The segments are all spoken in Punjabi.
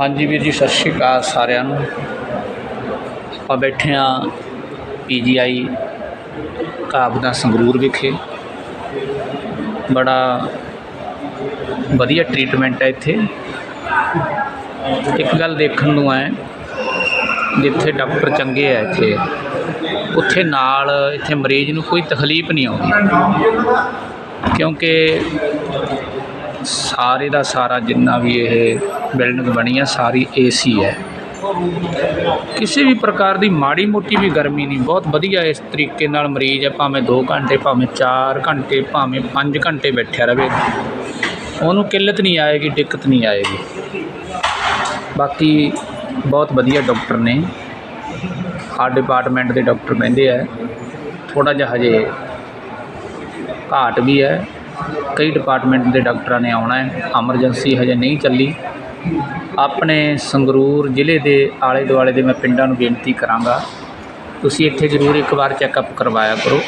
ਹਾਂਜੀ ਵੀਰ ਜੀ, ਸਤਿ ਸ਼੍ਰੀ ਅਕਾਲ ਸਾਰਿਆਂ ਨੂੰ। ਆਪਾਂ ਬੈਠੇ ਹਾਂ ਪੀਜੀਆਈ ਕਾਬਦਾ ਸੰਗਰੂਰ ਵਿਖੇ। ਬੜਾ ਵਧੀਆ ਟ੍ਰੀਟਮੈਂਟ ਹੈ ਇੱਥੇ। ਇੱਕ ਗੱਲ ਦੇਖਣ ਨੂੰ ਹੈ ਜਿੱਥੇ ਡਾਕਟਰ ਚੰਗੇ ਆ ਇੱਥੇ। ਉੱਥੇ ਨਾਲ ਇੱਥੇ ਮਰੀਜ਼ ਨੂੰ ਕੋਈ ਤਕਲੀਫ ਨਹੀਂ ਆਉਂਦੀ। ਕਿਉਂਕਿ ਸਾਰੇ ਦਾ ਸਾਰਾ ਜਿੰਨਾ ਵੀ ਇਹ ਬਿਲਡਿੰਗ ਬਣੀ ਆ, ਸਾਰੀ ਏਸੀ ਹੈ। ਕਿਸੇ ਵੀ ਪ੍ਰਕਾਰ ਦੀ ਮਾੜੀ ਮੋਟੀ ਵੀ ਗਰਮੀ ਨਹੀਂ। ਬਹੁਤ ਵਧੀਆ ਇਸ ਤਰੀਕੇ ਨਾਲ ਮਰੀਜ਼ ਹੈ, ਭਾਵੇਂ 2 ਘੰਟੇ, ਭਾਵੇਂ 4 ਘੰਟੇ, ਭਾਵੇਂ 5 ਘੰਟੇ ਬੈਠਿਆ ਰਵੇ। ਉਹਨੂੰ ਕਿੱਲਤ ਨਹੀਂ ਆਏਗੀ, ਦਿੱਕਤ ਨਹੀਂ ਆਏਗੀ। ਬਾਕੀ ਬਹੁਤ ਵਧੀਆ ਡਾਕਟਰ ਨੇ। ਹਰ ਡਿਪਾਰਟਮੈਂਟ ਦੇ ਡਾਕਟਰ ਬਹਿੰਦੇ ਆ ਥੋੜਾ ਜਿਹਾ ਹਜੇ ਘਾਟ ਵੀ ਹੈ। ਕਈ ਡਿਪਾਰਟਮੈਂਟ ਦੇ ਡਾਕਟਰਾਂ ਨੇ ਆਉਣਾ ਹੈ, ਐਮਰਜੈਂਸੀ ਹਜੇ ਨਹੀਂ ਚੱਲੀ। ਆਪਣੇ ਸੰਗਰੂਰ ਜ਼ਿਲ੍ਹੇ ਦੇ ਆਲੇ ਦੁਆਲੇ ਦੇ ਮੈਂ ਪਿੰਡਾਂ ਨੂੰ ਬੇਨਤੀ ਕਰਾਂਗਾ, ਤੁਸੀਂ ਇੱਥੇ ਜ਼ਰੂਰ ਇੱਕ ਵਾਰ ਚੈੱਕਅਪ ਕਰਵਾਇਆ ਕਰੋ।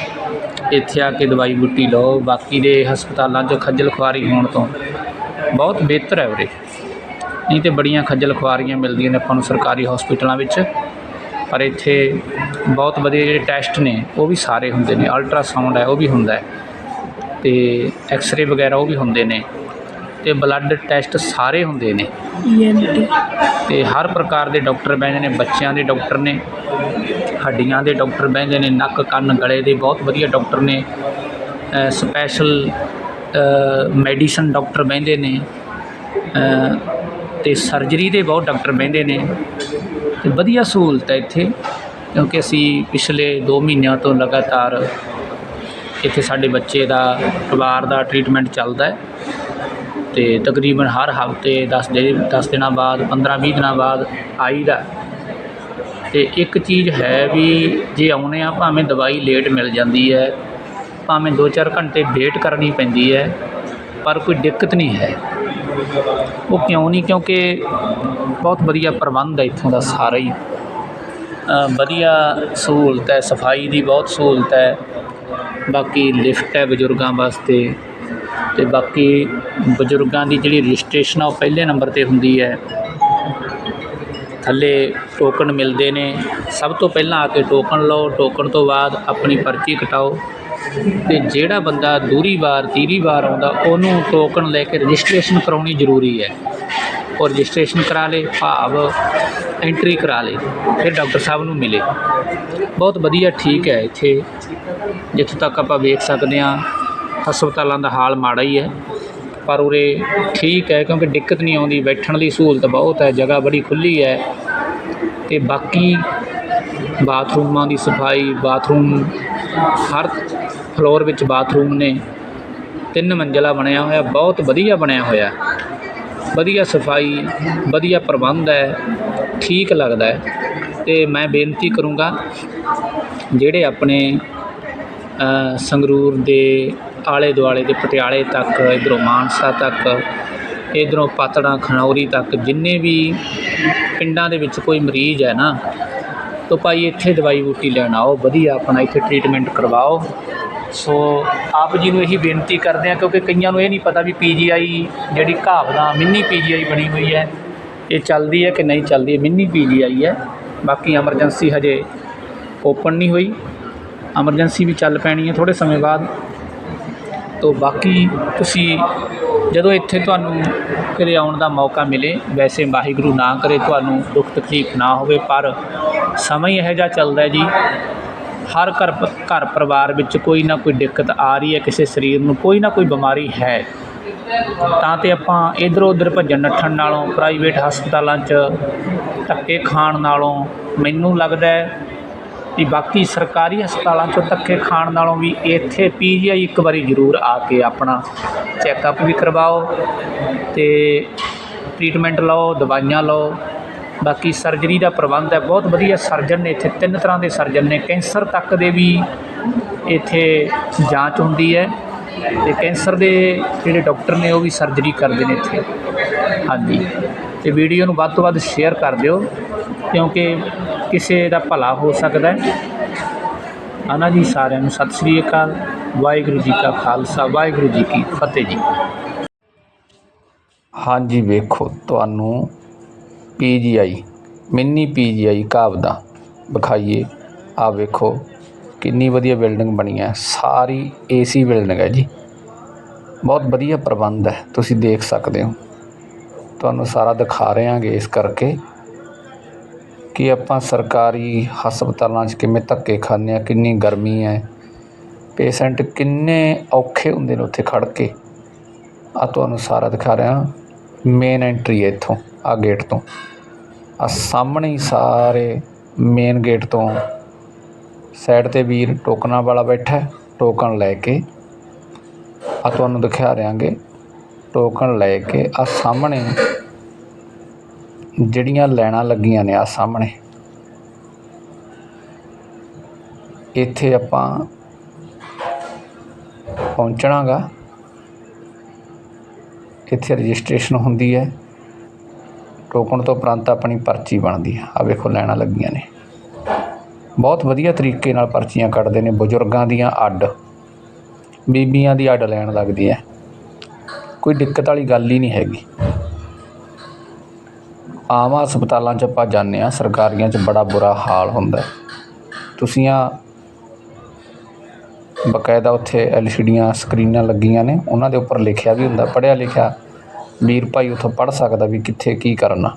ਇੱਥੇ ਆ ਕੇ ਦਵਾਈ ਬੂਟੀ ਲਓ, ਬਾਕੀ ਦੇ ਹਸਪਤਾਲਾਂ 'ਚ ਖੱਜਲ ਖੁਆਰੀ ਹੋਣ ਤੋਂ ਬਹੁਤ ਬਿਹਤਰ ਹੈ ਉਰੇ। ਨਹੀਂ ਤੇ ਬੜੀਆਂ ਖੱਜਲ ਖੁਆਰੀਆਂ ਮਿਲਦੀਆਂ ਨੇ ਆਪਾਂ ਨੂੰ ਸਰਕਾਰੀ ਹਸਪੀਟਲਾਂ ਵਿੱਚ, ਪਰ ਇੱਥੇ ਬਹੁਤ ਵਧੀਆ ਜਿਹੜੇ ਟੈਸਟ ਨੇ, ਉਹ ਵੀ ਸਾਰੇ ਹੁੰਦੇ ਨੇ। ਅਲਟਰਾਸਾਊਂਡ ਹੈ, ਉਹ ਵੀ ਹੁੰਦਾ ਹੈ। ਤੇ ਐਕਸ-ਰੇ ਵਗੈਰਾ ਉਹ ਵੀ ਹੁੰਦੇ ਨੇ ਤੇ ਬਲੱਡ ਟੈਸਟ ਸਾਰੇ ਹੁੰਦੇ ਨੇ। ਤੇ ਹਰ ਪ੍ਰਕਾਰ ਦੇ ਡਾਕਟਰ ਬਹਿੰਦੇ ਨੇ ਬੱਚਿਆਂ ਦੇ ਡਾਕਟਰ ਨੇ ਹੱਡੀਆਂ ਦੇ ਡਾਕਟਰ ਬਹਿੰਦੇ ਨੇ ਨੱਕ ਕੰਨ ਗਲੇ ਦੇ ਬਹੁਤ ਵਧੀਆ ਡਾਕਟਰ ਨੇ। ਸਪੈਸ਼ਲ ਮੈਡੀਸਨ ਡਾਕਟਰ ਬਹਿੰਦੇ ਨੇ। ਅ, ਤੇ ਸਰਜਰੀ ਦੇ ਬਹੁਤ ਡਾਕਟਰ ਬਹਿੰਦੇ ਨੇ। ਤੇ ਵਧੀਆ ਸਹੂਲਤ ਹੈ ਇੱਥੇ ਕਿਉਂਕਿ ਅਸੀਂ ਪਿਛਲੇ 2 ਮਹੀਨਿਆਂ ਤੋਂ ਲਗਾਤਾਰ ਇੱਥੇ ਸਾਡੇ ਬੱਚੇ ਦਾ ਪਰਿਵਾਰ ਦਾ ਟ੍ਰੀਟਮੈਂਟ ਚੱਲਦਾ ਹੈ ਤੇ ਤਕਰੀਬਨ ਹਰ ਹਫ਼ਤੇ ਦਸ ਦੇ ਦਸ ਦਿਨਾਂ ਬਾਅਦ 15-20 ਦਿਨਾਂ ਬਾਅਦ ਆਈਦਾ ਅਤੇ ਇੱਕ ਚੀਜ਼ ਹੈ ਵੀ ਜੇ ਆਉਂਦੇ ਹਾਂ ਭਾਵੇਂ ਦਵਾਈ ਲੇਟ ਮਿਲ ਜਾਂਦੀ ਹੈ, ਭਾਵੇਂ 2-4 ਘੰਟੇ ਵੇਟ ਕਰਨੀ ਪੈਂਦੀ ਹੈ, ਪਰ ਕੋਈ ਦਿੱਕਤ ਨਹੀਂ ਹੈ। ਉਹ ਕਿਉਂ ਨਹੀਂ? ਕਿਉਂਕਿ ਬਹੁਤ ਵਧੀਆ ਪ੍ਰਬੰਧ ਹੈ ਇੱਥੋਂ ਦਾ ਸਾਰਾ ਹੀ। ਵਧੀਆ ਸਹੂਲਤ ਹੈ, ਸਫ਼ਾਈ ਦੀ ਬਹੁਤ ਸਹੂਲਤ ਹੈ। ਬਾਕੀ ਲਿਫਟ ਹੈ ਬਜ਼ੁਰਗਾਂ ਵਾਸਤੇ ਤੇ ਬਾਕੀ ਬਜ਼ੁਰਗਾਂ ਦੀ ਜਿਹੜੀ ਰਜਿਸਟ੍ਰੇਸ਼ਨ ਆ ਉਹ ਪਹਿਲੇ ਨੰਬਰ ਤੇ ਹੁੰਦੀ ਹੈ। ਥੱਲੇ ਟੋਕਨ ਮਿਲਦੇ ਨੇ। ਸਭ ਤੋਂ ਪਹਿਲਾਂ ਆ ਕੇ ਟੋਕਨ ਲਓ। ਟੋਕਨ ਤੋਂ ਬਾਅਦ ਆਪਣੀ ਪਰਚੀ ਕਟਾਓ। ਤੇ ਜਿਹੜਾ ਬੰਦਾ ਦੂਰੀ ਵਾਰ, ਤੀਰੀ ਵਾਰ ਆਉਂਦਾ, ਉਹਨੂੰ ਟੋਕਨ ਲੈ ਕੇ ਰਜਿਸਟ੍ਰੇਸ਼ਨ ਕਰਾਉਣੀ ਜ਼ਰੂਰੀ ਹੈ। ਔਰ ਰਜਿਸਟ੍ਰੇਸ਼ਨ ਕਰਾ ਲੇ। ਭਾਵ ਐਂਟਰੀ ਕਰਾ ਲੇ ਫਿਰ ਡਾਕਟਰ ਸਾਹਿਬ ਨੂੰ ਮਿਲੇ। ਬਹੁਤ ਵਧੀਆ ਠੀਕ ਹੈ ਇੱਥੇ। ਜਿੱਥੋਂ ਤੱਕ ਆਪਾਂ ਵੇਖ ਸਕਦੇ ਹਾਂ, ਹਸਪਤਾਲਾਂ ਦਾ ਹਾਲ ਮਾੜਾ ਹੀ ਹੈ। ਪਰ ਉਰੇ ਠੀਕ ਹੈ, ਕਿਉਂਕਿ ਦਿੱਕਤ ਨਹੀਂ ਆਉਂਦੀ, ਬੈਠਣ ਦੀ ਸਹੂਲਤ ਬਹੁਤ ਹੈ, ਜਗ੍ਹਾ ਬੜੀ ਖੁੱਲੀ ਹੈ। ਤੇ ਬਾਕੀ ਬਾਥਰੂਮਾਂ ਦੀ ਸਫ਼ਾਈ, ਬਾਥਰੂਮ ਹਰ ਫਲੋਰ ਵਿੱਚ ਬਾਥਰੂਮ ਨੇ। ਤਿੰਨ ਮੰਜ਼ਲਾ ਬਣਿਆ ਹੋਇਆ, ਬਹੁਤ ਵਧੀਆ ਬਣਿਆ ਹੋਇਆ। ਵਧੀਆ ਸਫ਼ਾਈ, ਵਧੀਆ ਪ੍ਰਬੰਧ ਹੈ। ਠੀਕ ਲੱਗਦਾ ਹੈ ਤੇ ਮੈਂ ਬੇਨਤੀ ਕਰੂੰਗਾ ਜਿਹੜੇ ਆਪਣੇ ਸੰਗਰੂਰ ਦੇ ਆਲੇ ਦੁਆਲੇ ਦੇ ਪਟਿਆਲੇ ਤੱਕ, ਇੱਧਰੋਂ ਮਾਨਸਾ ਤੱਕ, ਇੱਧਰੋਂ ਪਾਤੜਾਂ ਖਣੌਰੀ ਤੱਕ ਜਿੰਨੇ ਵੀ ਪਿੰਡਾਂ ਦੇ ਵਿੱਚ ਕੋਈ ਮਰੀਜ਼ ਹੈ ਨਾ, ਤੋ ਭਾਈ ਇੱਥੇ ਦਵਾਈ ਬੂਟੀ ਲੈਣ ਆਓ, ਵਧੀਆ ਆਪਣਾ ਇੱਥੇ ਟ੍ਰੀਟਮੈਂਟ ਕਰਵਾਓ। ਸੋ ਆਪ ਜੀ ਨੂੰ ਇਹੀ ਬੇਨਤੀ ਕਰਦੇ ਆ ਕਿਉਂਕਿ ਕਈਆਂ ਨੂੰ ਇਹ ਨਹੀਂ ਪਤਾ ਵੀ ਪੀਜੀਆਈ ਜਿਹੜੀ ਘਾਵ ਦਾ ਮਿੰਨੀ ਪੀਜੀਆਈ ਬਣੀ ਹੋਈ ਹੈ। ਇਹ ਚੱਲਦੀ ਹੈ ਕਿ ਨਹੀਂ ਚੱਲਦੀ ਹੈ, ਮਿੰਨੀ ਪੀਜੀਆਈ ਹੈ। ਬਾਕੀ ਐਮਰਜੈਂਸੀ ਹਜੇ ਓਪਨ ਨਹੀਂ ਹੋਈ। ਐਮਰਜੈਂਸੀ ਵੀ ਚੱਲ ਪੈਣੀ ਹੈ ਥੋੜੇ ਸਮੇਂ ਬਾਅਦ। ਤੋਂ ਬਾਕੀ ਤੁਸੀਂ ਜਦੋਂ ਇੱਥੇ ਤੁਹਾਨੂੰ ਕਿਤੇ ਆਉਣ ਦਾ ਮੌਕਾ ਮਿਲੇ, ਵੈਸੇ ਵਾਹਿਗੁਰੂ ਨਾ ਕਰੇ ਤੁਹਾਨੂੰ ਦੁੱਖ ਤਕਲੀਫ ਨਾ ਹੋਵੇ, ਪਰ ਸਮਾਂ ਹੀ ਇਹੋ ਜਿਹਾ ਚੱਲਦਾ ਜੀ। ਹਰ ਘਰ ਘਰ ਪਰਿਵਾਰ ਵਿੱਚ ਕੋਈ ਨਾ ਕੋਈ ਦਿੱਕਤ ਆ ਰਹੀ ਹੈ, ਕਿਸੇ ਸਰੀਰ ਨੂੰ ਕੋਈ ਨਾ ਕੋਈ ਬਿਮਾਰੀ ਹੈ। ਤਾਂ ਤੇ ਆਪਾਂ ਇਧਰ ਉਧਰ ਭੱਜਣ ਨੱਠਣ ਨਾਲੋਂ ਪ੍ਰਾਈਵੇਟ ਹਸਪਤਾਲਾਂ 'ਚ ਧੱਕੇ ਖਾਣ ਨਾਲੋਂ ਮੈਨੂੰ ਲੱਗਦਾ ਵੀ ਬਾਕੀ ਸਰਕਾਰੀ ਹਸਪਤਾਲਾਂ 'ਚੋਂ ਧੱਕੇ ਖਾਣ ਨਾਲੋਂ ਵੀ ਇੱਥੇ ਪੀਜੀਆਈ ਇੱਕ ਵਾਰੀ ਜ਼ਰੂਰ ਆ ਕੇ ਆਪਣਾ ਚੈੱਕਅਪ ਵੀ ਕਰਵਾਓ ਤੇ ਟ੍ਰੀਟਮੈਂਟ ਲਓ, ਦਵਾਈਆਂ ਲਓ। ਬਾਕੀ ਸਰਜਰੀ ਦਾ ਪ੍ਰਬੰਧ ਹੈ, ਬਹੁਤ ਵਧੀਆ ਸਰਜਨ ਨੇ ਇੱਥੇ ਤਿੰਨ ਤਰ੍ਹਾਂ ਦੇ ਸਰਜਨ ਨੇ। ਕੈਂਸਰ ਤੱਕ ਦੇ ਵੀ ਇੱਥੇ ਜਾਂਚ ਹੁੰਦੀ ਹੈ। ਤੇ ਕੈਂਸਰ ਦੇ ਜਿਹੜੇ ਡਾਕਟਰ ਨੇ ਉਹ ਵੀ ਸਰਜਰੀ ਕਰਦੇ ਨੇ ਇੱਥੇ। ਹਾਂਜੀ। ਤੇ ਵੀਡੀਓ ਨੂੰ ਵੱਧ ਤੋਂ ਵੱਧ ਸ਼ੇਅਰ ਕਰ ਦਿਓ, ਕਿਉਂਕਿ ਕਿਸੇ ਦਾ ਭਲਾ ਹੋ ਸਕਦਾ ਹੈ। ਆਨਾ ਜੀ ਸਾਰਿਆਂ ਨੂੰ ਸਤਿ ਸ੍ਰੀ ਅਕਾਲ। ਵਾਹਿਗੁਰੂ ਜੀ ਕਾ ਖਾਲਸਾ, ਵਾਹਿਗੁਰੂ ਜੀ ਕੀ ਫਤਿਹ ਜੀ। ਹਾਂਜੀ, ਵੇਖੋ ਤੁਹਾਨੂੰ ਪੀਜੀਆਈ ਮਿੰਨੀ ਪੀਜੀਆਈ ਘਾਬਦਾ ਵਿਖਾਈਏ। ਆ ਵੇਖੋ। ਕਿੰਨੀ ਵਧੀਆ ਬਿਲਡਿੰਗ ਬਣੀ ਹੈ, ਸਾਰੀ ਏਸੀ ਬਿਲਡਿੰਗ ਹੈ ਜੀ। ਬਹੁਤ ਵਧੀਆ ਪ੍ਰਬੰਧ ਹੈ, ਤੁਸੀਂ ਦੇਖ ਸਕਦੇ ਹੋ। ਤੁਹਾਨੂੰ ਸਾਰਾ ਦਿਖਾ ਰਹੇ ਹਾਂਗੇ ਇਸ ਕਰਕੇ ਕਿ ਆਪਾਂ ਸਰਕਾਰੀ ਹਸਪਤਾਲਾਂ 'ਚ ਕਿਵੇਂ ਧੱਕੇ ਖਾਂਦੇ ਹਾਂ, ਕਿੰਨੀ ਗਰਮੀ ਹੈ। ਪੇਸ਼ੈਂਟ ਕਿੰਨੇ ਔਖੇ ਹੁੰਦੇ ਨੇ ਉੱਥੇ ਖੜ੍ਹ ਕੇ। ਆ ਤੁਹਾਨੂੰ ਸਾਰਾ ਦਿਖਾ ਰਿਹਾ ਮੇਨ ਐਂਟਰੀ ਹੈ ਇੱਥੋਂ ਆ ਗੇਟ ਤੋਂ। ਆ ਸਾਹਮਣੇ ਹੀ ਸਾਰੇ ਮੇਨ ਗੇਟ ਤੋਂ ਸਾਈਡ ਤੇ ਵੀਰ ਟੋਕਨਾਂ ਵਾਲਾ ਬੈਠਾ ਟੋਕਨ ਲੈ ਕੇ। ਆ ਤੁਹਾਨੂੰ ਦਿਖਾ ਰਿਆਂਗੇ ਟੋਕਨ ਲੈ ਕੇ ਆ ਸਾਹਮਣੇ ਜਿਹੜੀਆਂ ਲਾਈਨਾਂ ਲੱਗੀਆਂ ਨੇ ਆ ਸਾਹਮਣੇ। ਇੱਥੇ ਆਪਾਂ ਪਹੁੰਚਣਾਗਾ। ਇੱਥੇ ਰਜਿਸਟ੍ਰੇਸ਼ਨ ਹੁੰਦੀ ਹੈ। ਟੋਕਨ ਤੋਂ ਉਪਰੰਤ ਆਪਣੀ ਪਰਚੀ ਬਣਦੀ ਹੈ। ਆ ਵੇਖੋ ਲਾਈਨਾਂ ਲੱਗੀਆਂ ਨੇ। ਬਹੁਤ ਵਧੀਆ ਤਰੀਕੇ ਨਾਲ ਪਰਚੀਆਂ ਕੱਟਦੇ ਨੇ ਬਜ਼ੁਰਗਾਂ ਦੀਆਂ ਅੱਡ। ਬੀਬੀਆਂ ਦੀ ਅੱਡ ਲੈਣ ਲੱਗਦੀ ਹੈ। ਕੋਈ ਦਿੱਕਤ ਵਾਲੀ ਗੱਲ ਹੀ ਨਹੀਂ ਹੈਗੀ। ਆਮ ਹਸਪਤਾਲਾਂ 'ਚ ਆਪਾਂ ਜਾਂਦੇ ਹਾਂ, ਸਰਕਾਰੀਆਂ 'ਚ ਬੜਾ ਬੁਰਾ ਹਾਲ ਹੁੰਦਾ ਹੈ। ਤੁਸੀਂ ਆ ਬਕਾਇਦਾ ਉੱਥੇ ਐਲਸੀਡੀਆਂ ਸਕਰੀਨਾਂ ਲੱਗੀਆਂ ਨੇ, ਉਹਨਾਂ ਦੇ ਉੱਪਰ ਲਿਖਿਆ ਵੀ ਹੁੰਦਾ, ਪੜ੍ਹਿਆ ਲਿਖਿਆ ਵੀਰ ਭਾਈ ਉੱਥੋਂ ਪੜ੍ਹ ਸਕਦਾ ਵੀ ਕਿੱਥੇ ਕੀ ਕਰਨਾ।